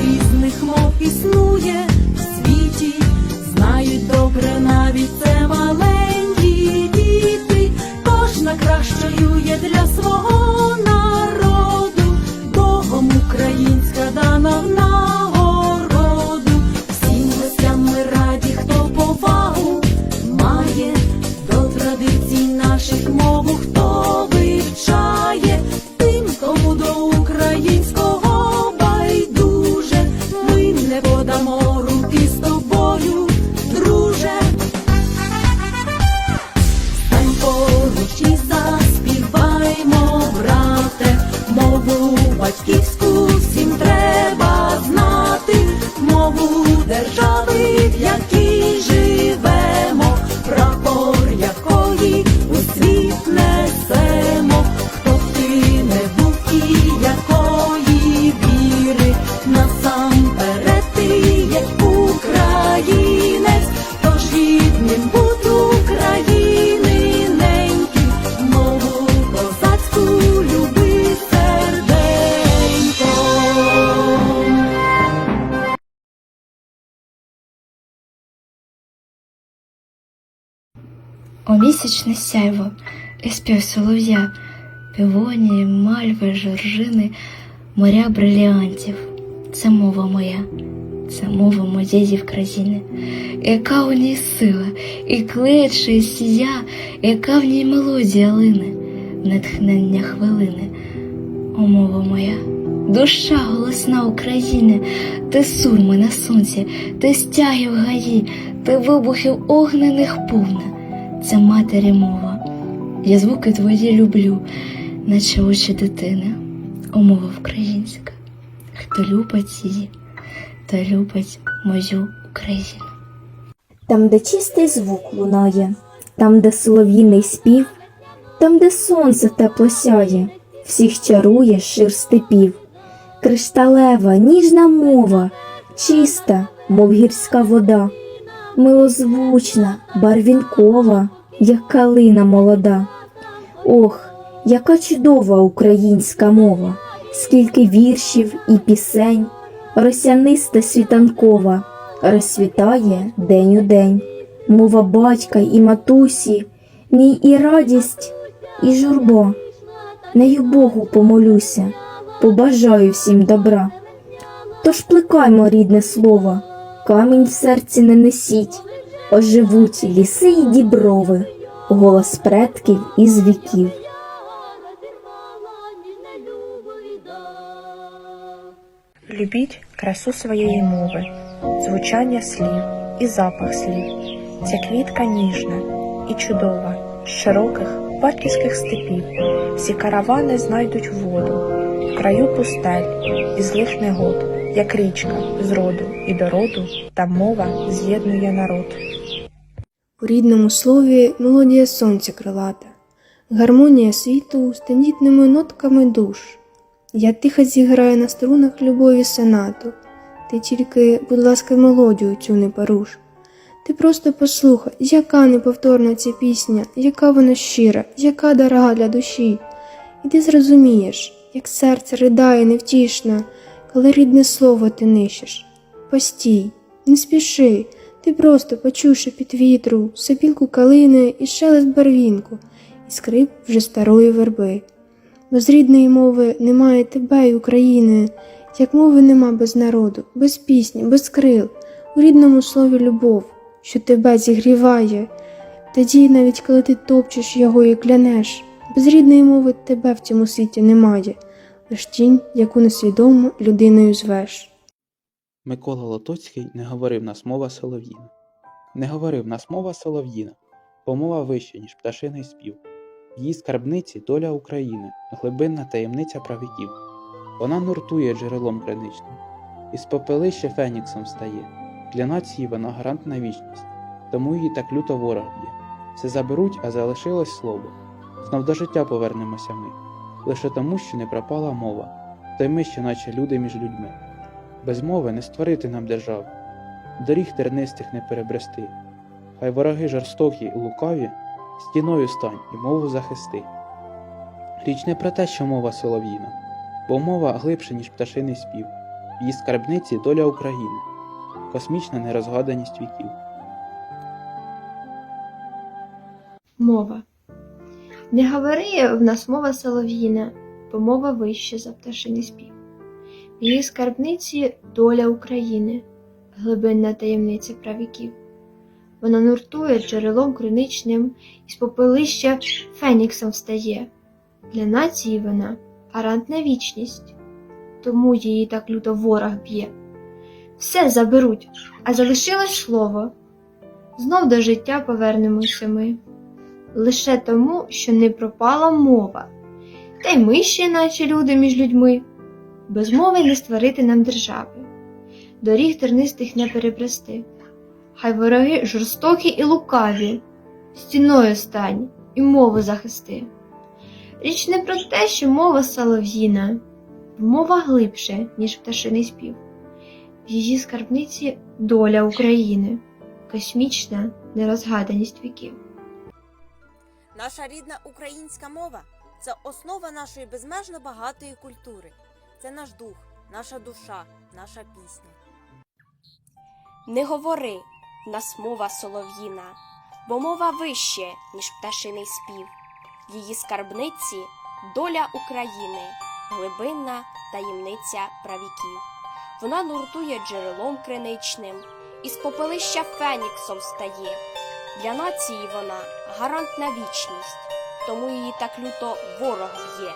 різних мов О місячне сяйво, і спів солов'я, півонії, мальви, жоржини, моря бриліантів. Це мова моя, це мова моєї країни. Яка у ній сила, і кличе, і сія, яка в ній мелодія лине, натхнення хвилини. О, мова моя, душа голосна України, ти сурми на сонці, ти стяги в гаї, ти вибухів огнених повна це матері мова. Я звуки твої люблю, наче очі дитини. О, мова українська. Хто любить її, той любить мою Україну. Там, де чистий звук лунає, там, де солов'їний спів, там, де сонце тепло сяє, всіх чарує шир степів, кришталева, ніжна мова, чиста, мов гірська вода, милозвучна, барвінкова, як калина молода. Ох, яка чудова українська мова, скільки віршів і пісень, росяниста світанкова, розсвітає день у день, мова батька і матусі, в ній і радість, і журба. Нею Богу помолюся, побажаю всім добра. Тож плекаймо рідне слово, камінь в серці не несіть, оживуть ліси й діброви, голос предків із віків. Любіть красу своєї мови, звучання слів і запах слів. Ця квітка ніжна і чудова, з широких батьківських степів. Всі каравани знайдуть воду в краю пустель і злих негод, як річка з роду і до роду, та мова з'єднує народ. У рідному слові мелодія сонця крилата, гармонія світу з тендітними нотками душ. Я тихо зіграю на струнах любові сонату. Ти тільки, будь ласка, мелодію цю не поруш. Ти просто послухай, яка неповторна ця пісня, яка вона щира, яка дорога для душі. І ти зрозумієш, як серце ридає невтішно, коли рідне слово ти нищиш. Постій, не спіши, ти просто почувши під вітру сопілку калини і шелест барвінку, і скрип вже старої верби. Без рідної мови немає тебе й України, як мови нема без народу, без пісні, без крил, у рідному слові любов, що тебе зігріває. Тоді, навіть коли ти топчеш його і клянеш, без рідної мови тебе в цьому світі немає, лиш тінь, яку несвідомо людиною звеш. Микола Лотоцький не говорив нас мова солов'їна. Не говорив нас мова солов'їна, бо мова вища, ніж пташиний спів. В її скарбниці доля України, глибинна таємниця правиків. Вона нуртує джерелом граничним, із попелища феніксом стає. Для нації вона гарант на вічність, тому її так люто ворог б'є. Все заберуть, а залишилось слово. Знов до життя повернемося ми, лише тому, що не пропала мова, та й ми ще наче люди між людьми. Без мови не створити нам держави, доріг тернистих не перебрести. Хай вороги жорстокі і лукаві, стіною стань і мову захисти. Річ не про те, що мова солов'їна, бо мова глибше, ніж пташиний спів. В її скарбниці доля України, космічна нерозгаданість віків. Мова. Не говори в нас мова солов'їна, бо мова вище за пташиний спів. Її скарбниці доля України, глибинна таємниця правіків. Вона нуртує джерелом криничним, із попелища феніксом встає. Для нації вона гарантна вічність, тому її так люто ворог б'є. Все заберуть, а залишилось слово. Знов до життя повернемося ми лише тому, що не пропала мова. Та й ми ще, наче люди між людьми, без мови не створити нам держави, доріг тернистих не перебрести. Хай вороги жорстокі і лукаві, стіною стань і мову захисти. Річ не про те, що мова солов'їна, мова глибше, ніж пташиний спів. В її скарбниці доля України, космічна нерозгаданість віків. Наша рідна українська мова це основа нашої безмежно багатої культури. Це наш дух, наша душа, наша пісня. Не говори, нас мова солов'їна, бо мова вище, ніж пташиний спів. В її скарбниці доля України, глибинна таємниця правіків. Вона нуртує джерелом криничним, із попелища феніксом стає. Для нації вона гарант на вічність, тому її так люто ворог б'є.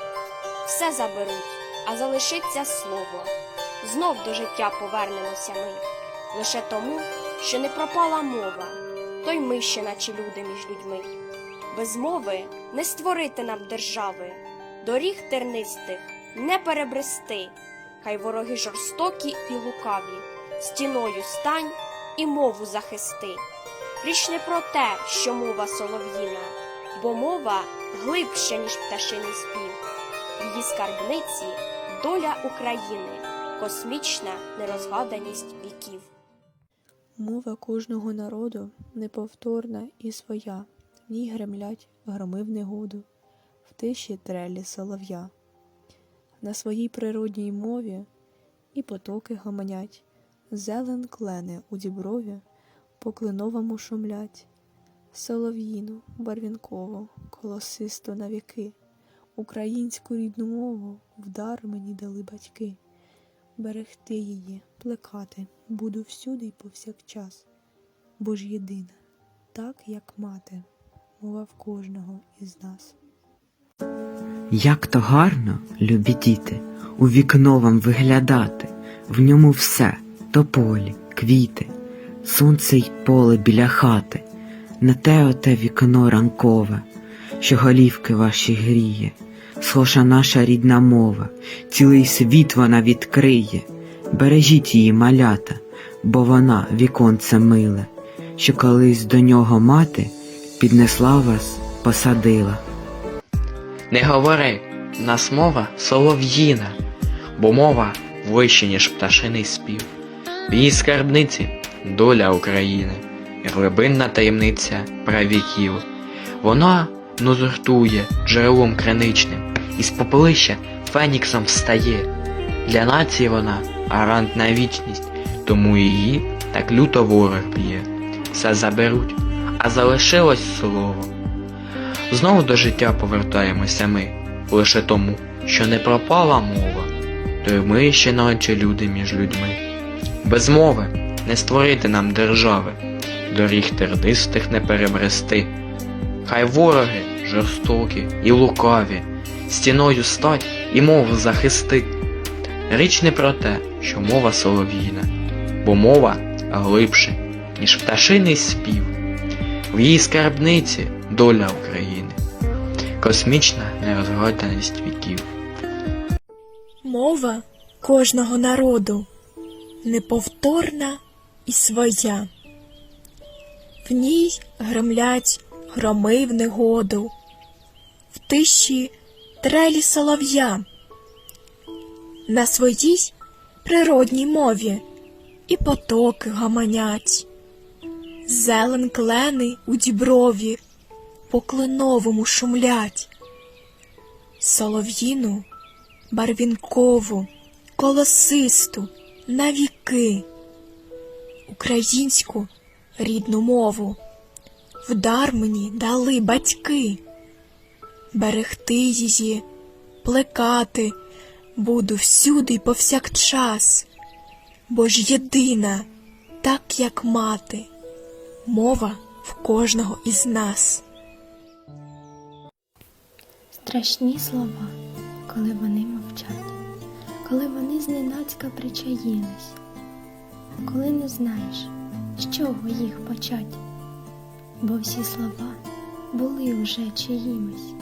Все заберуть, а залишиться слово. Знов до життя повернемося ми лише тому, що не пропала мова, то й ми ще, наче люди між людьми. Без мови не створити нам держави, доріг тернистих не перебрести, хай вороги жорстокі і лукаві, стіною стань і мову захисти. Річ не про те, що мова солов'їна, бо мова глибша, ніж пташиний спів. Її скарбниці доля України, космічна нерозгаданість віків. Мова кожного народу неповторна і своя, в ній гремлять громи в негоду, в тиші трелі солов'я. На своїй природній мові і потоки гомонять, зелен клени у діброві по клиновому шумлять, солов'їну, барвінкову, колосисту на віки, українську рідну мову вдар мені дали батьки. Берегти її, плекати буду всюди й повсякчас, бо ж єдина, так як мати, мова в кожного із нас. Як то гарно, любі діти, у вікно вам виглядати, в ньому все тополі, квіти, сонце й поле біля хати, не те оте вікно ранкове, що голівки ваші гріє, схожа наша рідна мова, цілий світ вона відкриє. Бережіть її, малята, бо вона віконце миле, що колись до нього мати піднесла вас, посадила. Не говори, нас мова солов'їна, бо мова вище, ніж пташиний спів. В її скарбниці доля України, глибинна таємниця правіків. Вона нозортує джерелом криничним, із попелища феніксом встає. Для нації вона гарантна вічність, тому її так люто ворог б'є. Все заберуть, а залишилось слово. Знову до життя повертаємося ми, лише тому, що не пропала мова, то й ми ще наче люди між людьми. Без мови не створити нам держави, доріг тернистих не перебрести. Хай вороги жорстокі і лукаві, стіною стать і мову захисти. Річ не про те, що мова солов'їна, бо мова глибше, ніж пташиний спів. В її скарбниці доля України, космічна нерозгаданість віків. Мова кожного народу неповторна і своя. В ній гремлять громи в негоду, в тиші трелі солов'я. На своїй природній мові і потоки гаманять, зелен клени у діброві по кленовому шумлять, солов'їну барвінкову, колосисту навіки. Українську рідну мову в дар мені дали батьки. Берегти її, плекати буду всюди й повсякчас, бо ж єдина, так як мати, мова в кожного із нас. Страшні слова, коли вони мовчать, коли вони зненацька причаїлись, коли не знаєш, з чого їх почать, бо всі слова були вже чиїмись.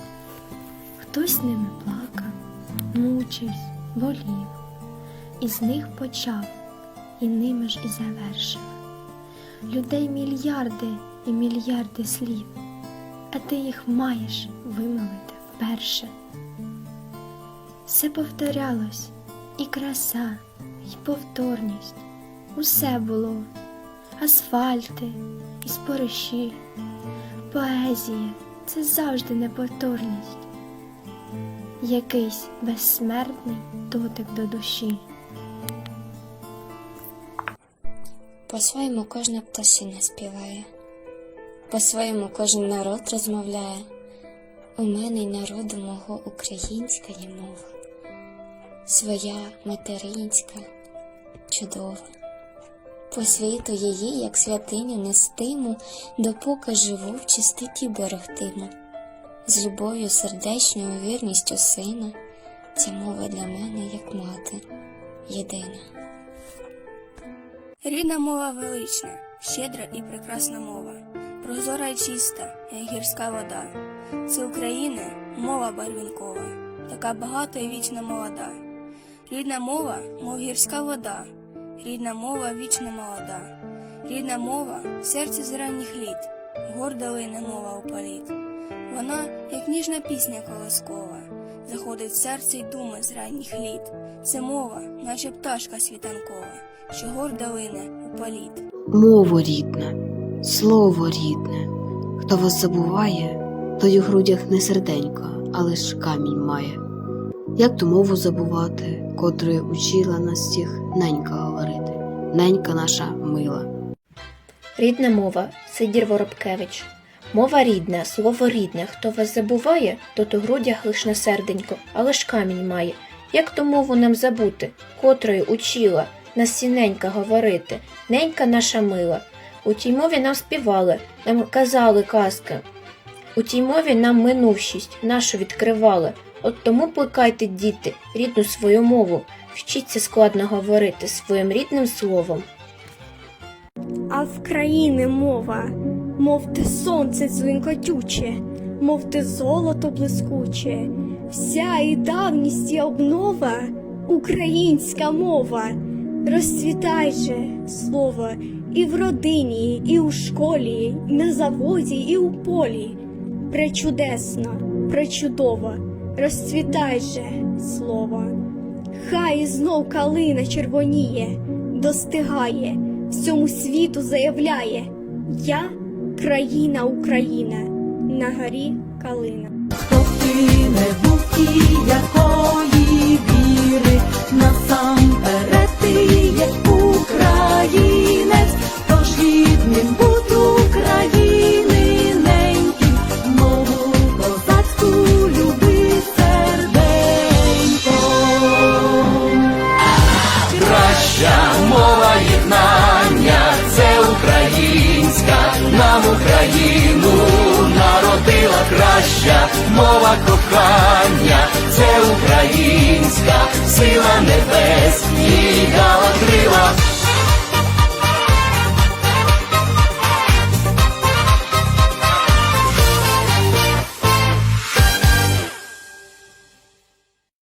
Хтось ними плакав, мучився, болів, і з них почав, і ними ж і завершив. Людей мільярди і мільярди слів, а ти їх маєш вимовити вперше. Все повторялось, і краса, і повторність, усе було, асфальти, і спориші, поезія це завжди неповторність, якийсь безсмертний дотик до душі. По-своєму кожна пташина співає, по-своєму кожен народ розмовляє. У мене й народу мого українська є мова, своя материнська, чудова. По світу її, як святиню, нестиму, допоки живу в чистоті берегтиму. З любов'ю сердечною вірністю сина, ця мова для мене, як мати, єдина. Рідна мова велична, щедра і прекрасна мова, прозора і чиста, як гірська вода. Це України мова барвінкова, така багата і вічна молода. Рідна мова, мов гірська вода, рідна мова вічна молода. Рідна мова в серці з ранніх літ, горда лине мова у політ. Вона, як ніжна пісня колискова, заходить в серце й думи з ранніх літ. Це мова, наче пташка світанкова, що горда лине у політ. Мова рідна, слово рідне. Хто вас забуває, той у грудях не серденько, а лиш камінь має. Як ту мову забувати, котрою учила нас всіх ненька говорити, ненька наша мила. Рідна мова Сидір Воробкевич. Мова рідна, слово рідне. Хто вас забуває, тот у грудях лиш на серденько, але ж камінь має. Як ту мову нам забути, котрою учила нас сіненька говорити, ненька наша мила. У тій мові нам співали, нам казали казки. У тій мові нам минувшість нашу відкривали. От тому плекайте, діти, рідну свою мову, вчіться складно говорити своїм рідним словом. А в країни мова, мов те сонце дзвінкотюче, мов те золото блискуче, вся і давність і обнова, українська мова, розцвітай же слово і в родині, і у школі, і на заводі, і у полі. Пречудесно, пречудово, розцвітай же слово. Хай знов калина червоніє, достигає, всьому світу заявляє Я країна Україна, на горі калина. Хто ти не був і якої віри, насамперед ти є українець, тож рідним будь України неньки, мову козацьку люби серденько. Краща мова нам Україну народила краща мова кохання, це українська сила небес, їй дала крила.